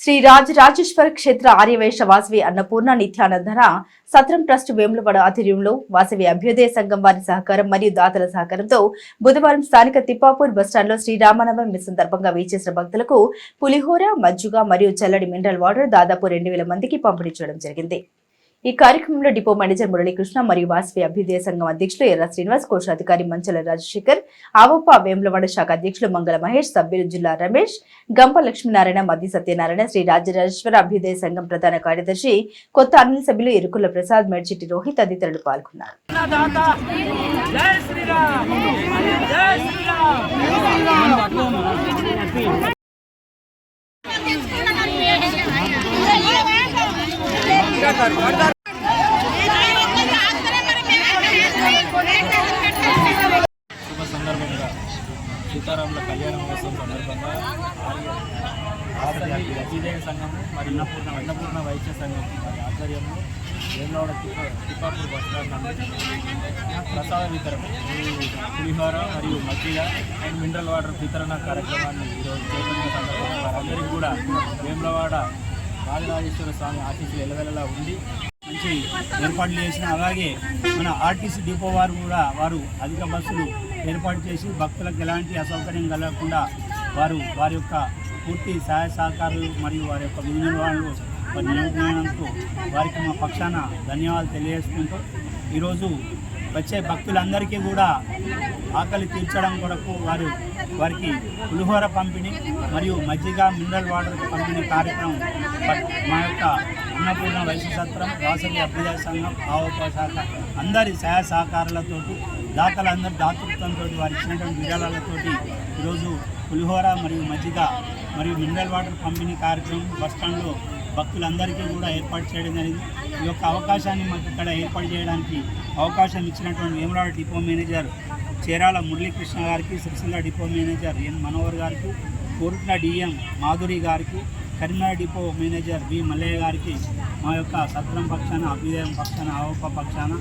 శ్రీ రాజరాజేశ్వర క్షేత్ర ఆర్యవేష వాసవి అన్నపూర్ణ నిత్యానందన సత్రం ట్రస్ట్ వేములవాడ ఆధ్వర్యంలో వాసవి అభ్యుదయ సంఘం వారి సహకారం మరియు దాతల సహకారంతో బుధవారం స్థానిక తిప్పాపూర్ బస్టాండ్లో శ్రీరామనవమి సందర్భంగా వేచేసిన భక్తులకు పులిహోర మజ్జుగ మరియు చల్లడి మినరల్ వాటర్ దాదాపు రెండు వేల మందికి పంపిణీ చేయడం జరిగింది. ఈ కార్యక్రమంలో డిపో మేనేజర్ మురళీకృష్ణ మరియు వాసవి అభ్యుదయ సంఘం అధ్యక్షులు ఎర్ర శ్రీనివాస్ కోశాధికారి మంచల రాజశేఖర్ ఆవప్ప వేములవాడ శాఖ అధ్యక్షులు మంగళ మహేష్ సభ్యులు జిల్లా రమేష్ గంప లక్ష్మీనారాయణ మద్ది సత్యనారాయణ శ్రీ రాజరాజేశ్వర అభ్యుదయ సంఘం ప్రధాన కార్యదర్శి కొత్త అనిల్ సభ్యులు ఇరుకుల ప్రసాద్ మెడ్చిటి రోహిత్ తదితరులు పాల్గొన్నారు. సీతారాముల కళ్యాణ మహోత్సవం సందర్భంగా ఆధ్వర్య విజయ సంఘము మరియు అన్నపూర్ణ అన్నపూర్ణ వైద్య సంఘం వారి ఆధ్వర్యంలో వేమలవాడ తిప్పాపూర్ బస్ ప్రసాద వితరణ పులిహోర మరియు మజ్జిగ అండ్ మినరల్ వాటర్ వితరణ కార్యక్రమాన్ని ఈరోజు చేపట్టిన సందర్భంగా వారందరికీ కూడా వేమలవాడ రాజరాజేశ్వర స్వామి ఆశీస్సులు ఎలవెలలా ఉండి మంచి ఏర్పాట్లు చేసిన అలాగే మన ఆర్టీసీ డిపో వారు కూడా వారు అధిక బస్సులు ఏర్పాటు చేసి భక్తులకు ఎలాంటి అసౌకర్యం కలగకుండా వారు వారి యొక్క పూర్తి సహాయ సహకారాలు మరియు వారి యొక్క విధి నిర్వహణలు వారి నిర్ణయంతో వారికి మా పక్షాన ధన్యవాదాలు తెలియజేసుకుంటూ ఈరోజు వచ్చే భక్తులందరికీ కూడా ఆకలి తీర్చడం కొరకు వారు వారికి పులిహోర పంపిణీ మరియు మజ్జిగ మినరల్ వాటర్ పంపిణీ కార్యక్రమం మా యొక్క అన్నపూర్ణ వైశ్య సత్రం వాసవి అభ్యుదయ సంఘం ఆవోప శాఖ అందరి సహాయ సహకారాలతోటి దాతలందరి దాతృత్వంతో వారు ఇచ్చినటువంటి విరాళాలతో ఈరోజు పులిహోర మరియు మజ్జిగ మరియు మినరల్ వాటర్ పంపిణీ కార్యక్రమం బస్టాండ్లో భక్తులందరికీ కూడా ఏర్పాటు చేయడం జరిగింది. ఈ యొక్క అవకాశాన్ని మాకు ఇక్కడ ఏర్పాటు చేయడానికి అవకాశం ఇచ్చినటువంటి వేములాడ డిపో మేనేజర్ చీరాల మురళీకృష్ణ గారికి Sircilla depot manager N Manohar గారికి కోరుట్ల డిఎం మాధురి గారికి Karimnagar depot manager B Mallaiah గారికి మా యొక్క సత్రం పక్షాన అభ్యుదయం పక్షాన అవప పక్షాన